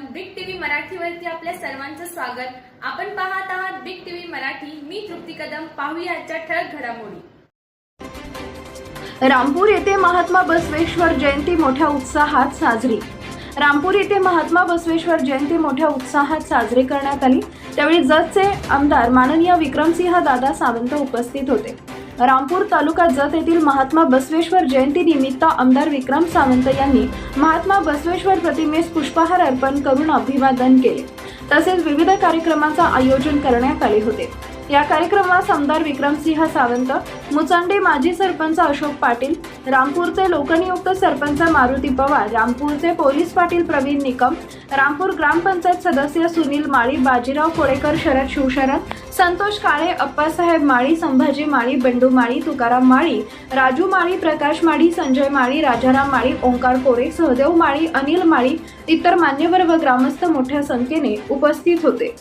मराठीवरती आपल्या सर्वांचं स्वागत. आपण पाहत आहात बिग टीव्ही मराठी. मी तृप्ती कदम. पाहूया आजच्या ठळक घडामोडी. रामपूर येथे महात्मा बसवेश्वर जयंती मोठ्या उत्साहात साजरी. रामपूर येथे महात्मा बसवेश्वर जयंती मोठ्या उत्साहात साजरी करण्यात आली. त्यावेळी जतचे आमदार माननीय विक्रमसिंह दादा सावंत उपस्थित होते. रामपूर तालुका जत येथील महात्मा बसवेश्वर जयंती निमित्त आमदार विक्रम सावंत यांनी महात्मा बसवेश्वर प्रतिमेस पुष्पहार अर्पण करून अभिवादन केले. तसेच विविध कार्यक्रमाचे आयोजन करण्यात आले होते. या कार्यक्रमास आमदार विक्रमसिंह सावंत मुचांडे माजी सरपंच अशोक पाटील रामपूरचे लोकनियुक्त सरपंच मारुती पवार रामपूरचे पोलीस पाटील प्रवीण निकम रामपूर ग्रामपंचायत सदस्य सुनील माळी बाजीराव कोळेकर शरद शिवशरद संतोष काळे अप्पासाहेब माळी संभाजी माळी बंडू माळी तुकाराम माळी राजू माळी प्रकाश माळी संजय माळी राजाराम माळी ओंकार कोरे सहदेव माळी अनिल माळी इतर मान्यवर व ग्रामस्थ मोठ्या संख्येने उपस्थित होते.